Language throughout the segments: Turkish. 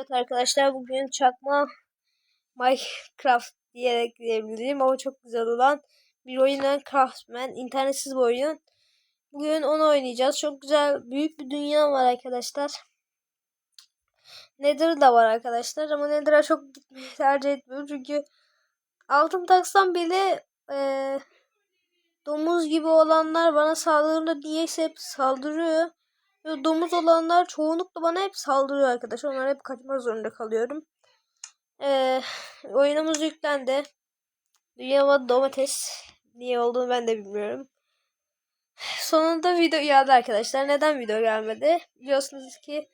Evet arkadaşlar bugün çakma Minecraft diyerek diyebilirim ama çok güzel olan bir oyundan Craftman internetsiz bir oyun. Bugün onu oynayacağız. Çok güzel büyük bir dünya var arkadaşlar. Nether da var arkadaşlar ama Nether'a çok gitmeyi tercih etmiyorum çünkü altın taksam bile eee, domuz gibi olanlar bana saldırdığında niyeyse hep saldırıyor. Domuz olanlar çoğunlukla bana hep saldırıyor arkadaşlar. Onlara hep kaçmak zorunda kalıyorum. Ee, oyunumuz yüklendi. Dünya domates. Niye olduğunu ben de bilmiyorum. Sonunda video geldi arkadaşlar. Neden video gelmedi? Biliyorsunuz ki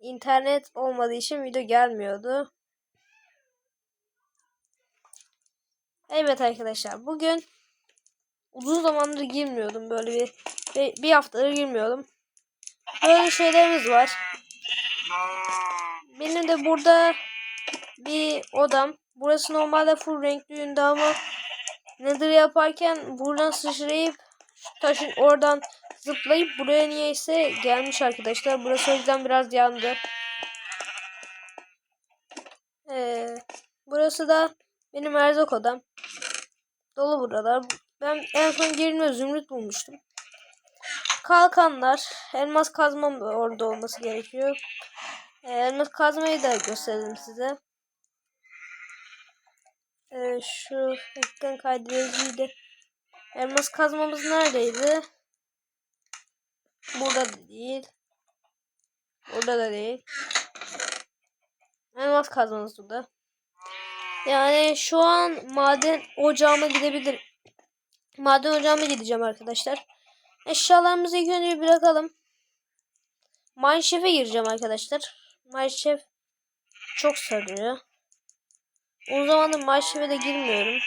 internet olmadığı için video gelmiyordu. Evet arkadaşlar bugün uzun zamandır girmiyordum böyle bir, bir haftadır girmiyordum. Böyle şeylerimiz var. Benim de burada bir odam. Burası normalde full renkliydi ama nedir yaparken buradan sıçrayıp taşın oradan zıplayıp buraya niyeyse gelmiş arkadaşlar. Burası o yüzden biraz yandı. Ee, burası da benim erzak odam. Dolu buralar. Ben en son girdiğimde zümrüt bulmuştum. Kalkanlar. Elmas kazmam orada olması gerekiyor. Ee, elmas kazmayı da göstereyim size. Ee, şu ekran kaydediciydi. Elmas kazmamız neredeydi? Burada da değil. Burada da değil. Elmas kazmamız burada. Yani şu an maden ocağıma gidebilir. Maden ocağıma gideceğim arkadaşlar. Eşyalarımızı ilk önce bırakalım. Mineshaft'e gireceğim arkadaşlar. Mineshaft çok sarıyor. O zamandır Mineshaft'e de girmiyorum.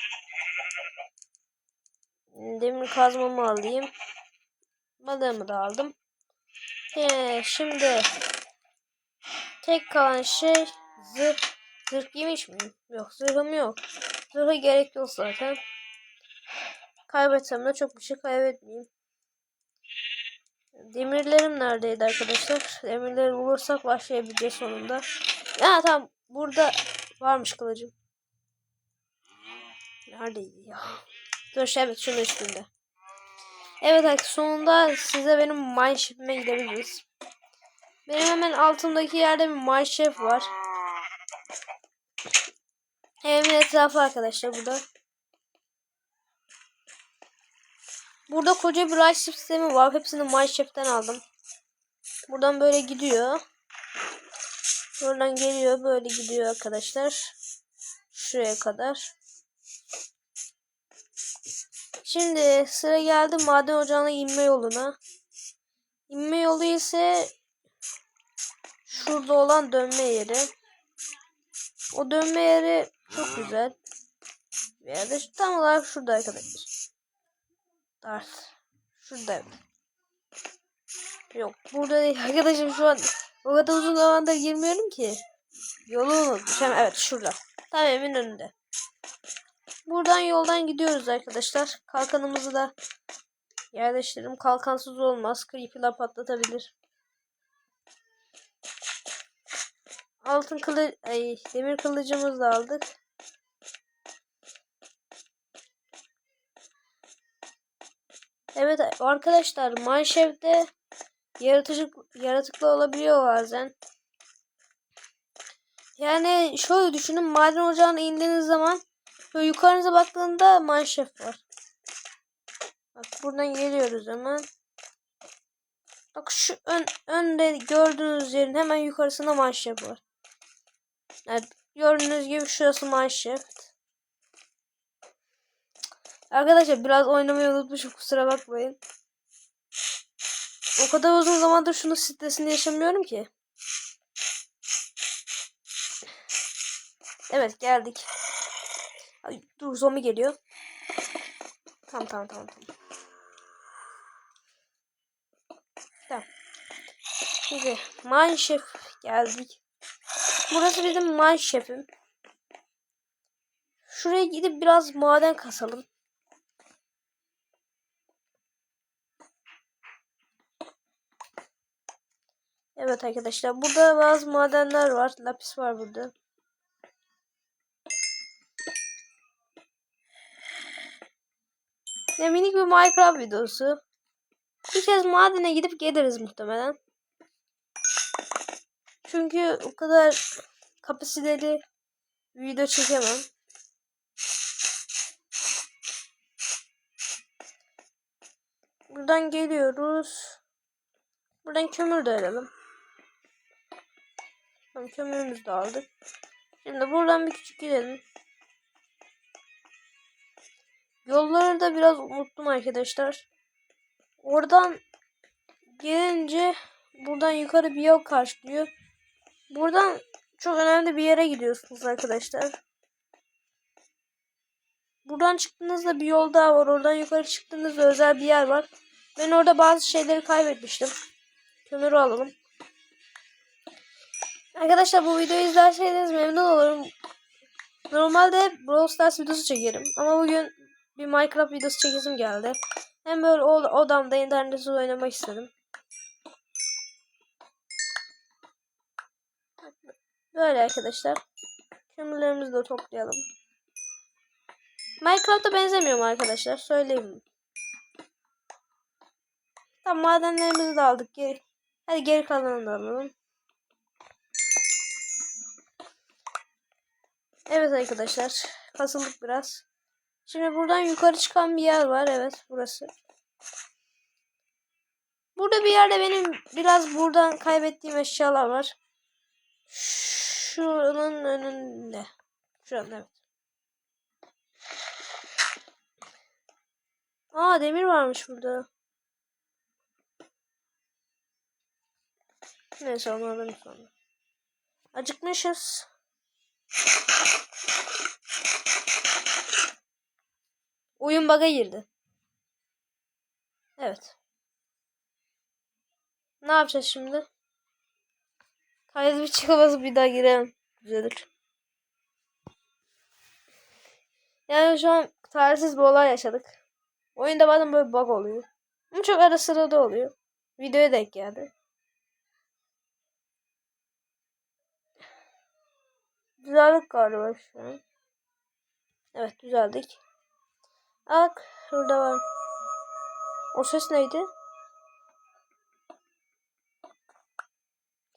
Demir kazmamı alayım. Balığımı da aldım. Ee, şimdi tek kalan şey zırh. Zırh giymiş miyim? Yok zırhım yok. Zırha gerek yok zaten. Kaybetsem de çok bir şey kaybetmeyeyim. Demirlerim neredeydi arkadaşlar? Demirleri bulursak başlayabileceğiz sonunda. Ya tamam burada varmış kılıcım. Neredeydi ya? Dur evet şunun üstünde. Evet arkadaşlar sonunda size benim mineshaft'ime gidebiliriz. Benim hemen altımdaki yerde bir mineshaft var. Evimin etrafı arkadaşlar burada. Burada koca bir raş sistemi var. Hepsini Mineshaft'ten aldım. Buradan böyle gidiyor. Buradan geliyor. Böyle gidiyor arkadaşlar. Şuraya kadar. Şimdi sıra geldi maden ocağına inme yoluna. İnme yolu ise şurada olan dönme yeri. O dönme yeri çok güzel. Veya da tam olarak şurada arkadaşlar. Dart. Şurada. Yok burada değil. Arkadaşım şu an o kadar uzun zamandır girmiyorum ki. Yolu unutmuşum. Evet şurada. Tam evin önünde. Buradan yoldan gidiyoruz arkadaşlar. Kalkanımızı da yerleştirelim. Kalkansız olmaz. Creeper'lar patlatabilir. Altın kılı ay demir kılıcımızı da aldık. Evet arkadaşlar Mineshaft'te yaratıcı yaratıklı olabiliyor bazen. Yani şöyle düşünün maden ocağına indiğiniz zaman böyle yukarınıza baktığında Mineshaft var. Bak buradan geliyoruz hemen. Bak şu ön, önde gördüğünüz yerin hemen yukarısında Mineshaft var. Evet, gördüğünüz gibi şurası Mineshaft. Arkadaşlar biraz oynamayı unutmuşum kusura bakmayın. O kadar uzun zamandır şunun stresini yaşamıyorum ki. Evet geldik. Ay, dur zombi geliyor. Tamam tamam tamam. Tamam. tamam. Şimdi Mineshaft geldik. Burası bizim Mineshaft'im. Şuraya gidip biraz maden kasalım. Evet arkadaşlar burada bazı madenler var. Lapis var burada. Ya minik bir Minecraft videosu. Bir kez madene gidip geliriz muhtemelen. Çünkü o kadar kapasiteli video çekemem. Buradan geliyoruz. Buradan kömür de alalım. Tamam kömürümüzü de aldık. Şimdi buradan bir küçük gidelim. Yolları da biraz unuttum arkadaşlar. Oradan gelince buradan yukarı bir yol karşılıyor. Buradan çok önemli bir yere gidiyorsunuz arkadaşlar. Buradan çıktığınızda bir yol daha var. Oradan yukarı çıktığınızda özel bir yer var. Ben orada bazı şeyleri kaybetmiştim. Kömürü alalım. Arkadaşlar bu videoyu izlerseniz memnun olurum. Normalde Brawl Stars videosu çekerim. Ama bugün bir Minecraft videosu çekesim geldi. Hem böyle odamda internetsiz oynamak istedim. Böyle arkadaşlar. Kömürlerimizi de toplayalım. Minecraft'a benzemiyorum arkadaşlar. Söyleyeyim. Tamam madenlerimizi de aldık. Geri. Hadi geri kalanını da alalım. Evet arkadaşlar. Kasıldık biraz. Şimdi buradan yukarı çıkan bir yer var. Evet burası. Burada bir yerde benim biraz buradan kaybettiğim eşyalar var. Şuranın önünde. Şuranın evet. Aa demir varmış burada. Neyse alalım sonra. Acıkmışız. Oyun bug'a girdi. Evet. Ne yapacağız şimdi? Kaydı bir çıkamaz bir daha girelim. Düzelir. Yani şu an tarihsiz bir olay yaşadık. Oyunda bazen böyle bug oluyor. Ama çok ara sıra da oluyor. Videoya denk geldi. Düzeldik galiba şu an. Evet düzeldik. Bak şurada var. O ses neydi?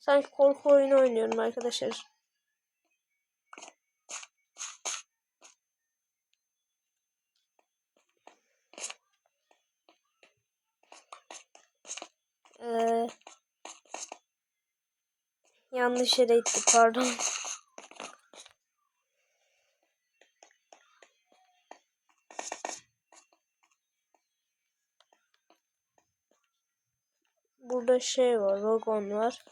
Sanki korku oyunu oynuyorum arkadaşlar. Ee, yanlış yere gittik pardon. Burada şey var, vagon var.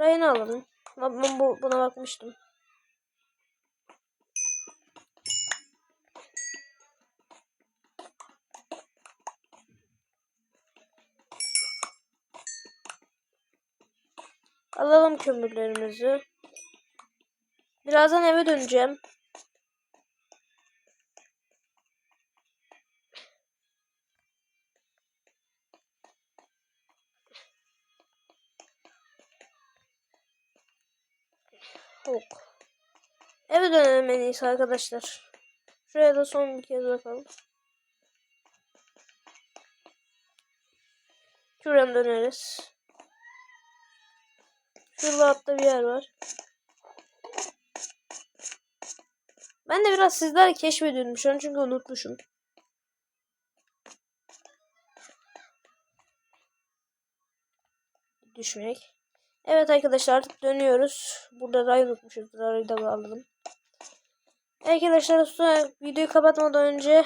Rayını alalım. Ben bu, buna bakmıştım. Alalım kömürlerimizi. Birazdan eve döneceğim. Yok. Eve dönelim en iyisi arkadaşlar. Şuraya da son bir kez bakalım. Şuradan döneriz. Şurada altta bir yer var. Ben de biraz sizlerle keşfediyorum şu an çünkü unutmuşum. Düşmek. Evet arkadaşlar artık dönüyoruz. Burada ray unutmuşuz. Rayı da bağladım. Arkadaşlar sonra videoyu kapatmadan önce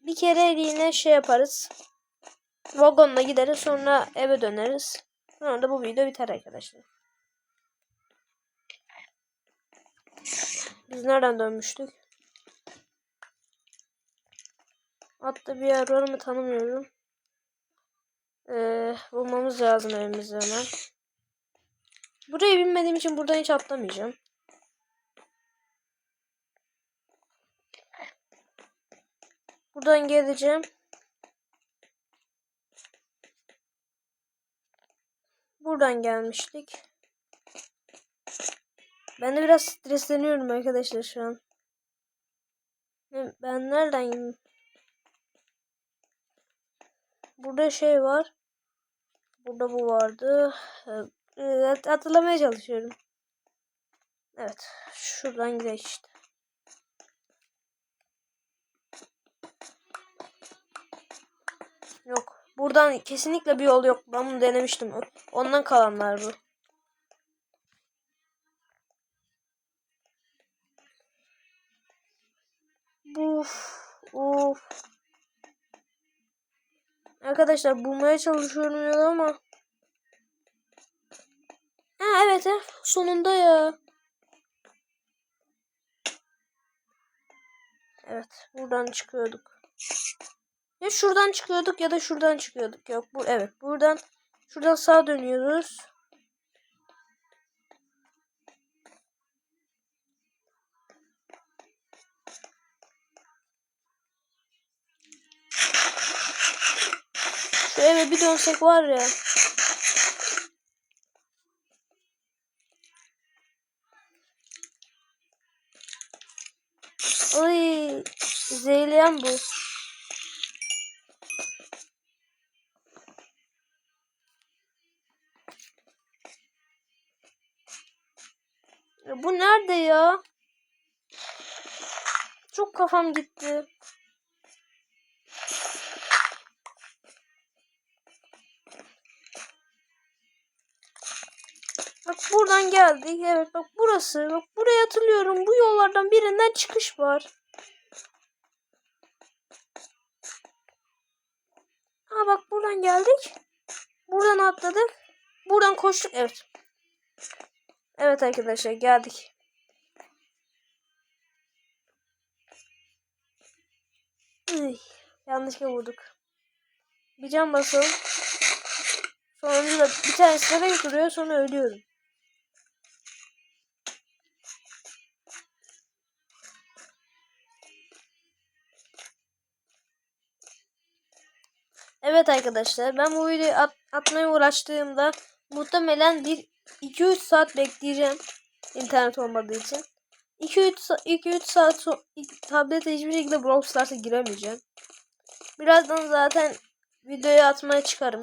bir kere yine şey yaparız. Vagonla gideriz sonra eve döneriz. Sonra da bu video biter arkadaşlar. Biz nereden dönmüştük? Hatta bir yer var mı tanımıyorum. Ee, bulmamız lazım evimizi hemen. Burayı bilmediğim için buradan hiç atlamayacağım. Buradan geleceğim. Buradan gelmiştik. Ben de biraz stresleniyorum arkadaşlar şu an. Ben nereden Burada şey var. Burada bu vardı. Hat- hatırlamaya çalışıyorum. Evet. Şuradan gidelim işte. Yok. Buradan kesinlikle bir yol yok. Ben bunu denemiştim. Ondan kalanlar bu. Arkadaşlar bulmaya çalışıyorum yolu ama. Ha evet ha. Sonunda ya. Evet. Buradan çıkıyorduk. Ya şuradan çıkıyorduk ya da şuradan çıkıyorduk. Yok bu evet. Buradan şuradan sağa dönüyoruz. Eve bir dönsek var ya. Ay, zehirleyen bu. Ya bu nerede ya? Çok kafam gitti. Bak buradan geldik. Evet bak burası. Bak burayı hatırlıyorum. Bu yollardan birinden çıkış var. Ha bak buradan geldik. Buradan atladık. Buradan koştuk. Evet. Evet arkadaşlar geldik. Üy, yanlışlıkla vurduk. Bir can basalım. Da bir tanesi de götürüyor sonra ölüyorum. Evet arkadaşlar ben bu videoyu at atmaya uğraştığımda muhtemelen bir 2-3 saat bekleyeceğim internet olmadığı için. 2-3 saat so tablete hiçbir şekilde Brawl Stars'a giremeyeceğim. Birazdan zaten videoyu atmaya çıkarım.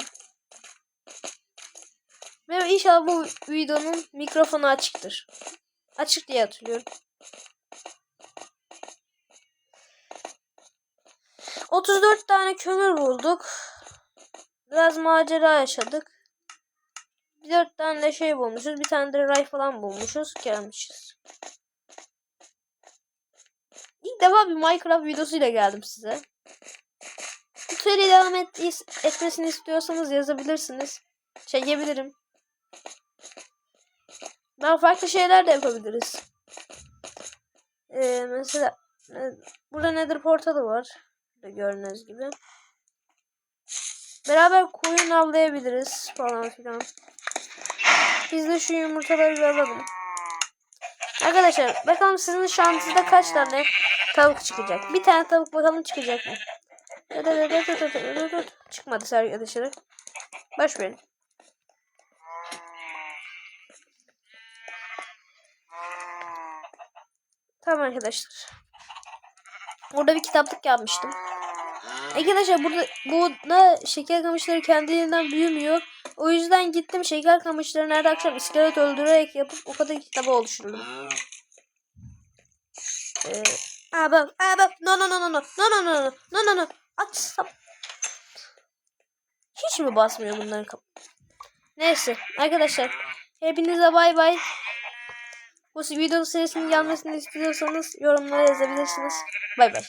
Ve inşallah bu videonun mikrofonu açıktır. Açık diye hatırlıyorum. 34 tane kömür bulduk. Biraz macera yaşadık. 4 tane de şey bulmuşuz. Bir tane de ray falan bulmuşuz. Gelmişiz. İlk defa bir Minecraft videosuyla geldim size. Bu seri devam et, etmesini istiyorsanız yazabilirsiniz. Çekebilirim. Daha farklı şeyler de yapabiliriz. Ee, mesela e, burada Nether portalı var. Gördüğünüz gibi. Beraber koyun avlayabiliriz falan filan. Biz de şu yumurtaları bir alalım. Arkadaşlar bakalım sizin şansınızda kaç tane tavuk çıkacak. Bir tane tavuk bakalım çıkacak mı? Çıkmadı arkadaşlar. Baş verin. Tamam arkadaşlar. Burada bir kitaplık yapmıştım. Arkadaşlar burada burada şeker kamışları kendiliğinden büyümüyor. O yüzden gittim şeker kamışlarını her akşam iskelet öldürerek yapıp o kadar kitabı oluşturdum. Ee, aa bak, aa bak, no no no no no, no no no no, no no no, açsam. Hiç mi basmıyor bunların kap? Neyse arkadaşlar hepinize bay bay. Bu video serisinin gelmesini istiyorsanız yorumlara yazabilirsiniz. Bay bay.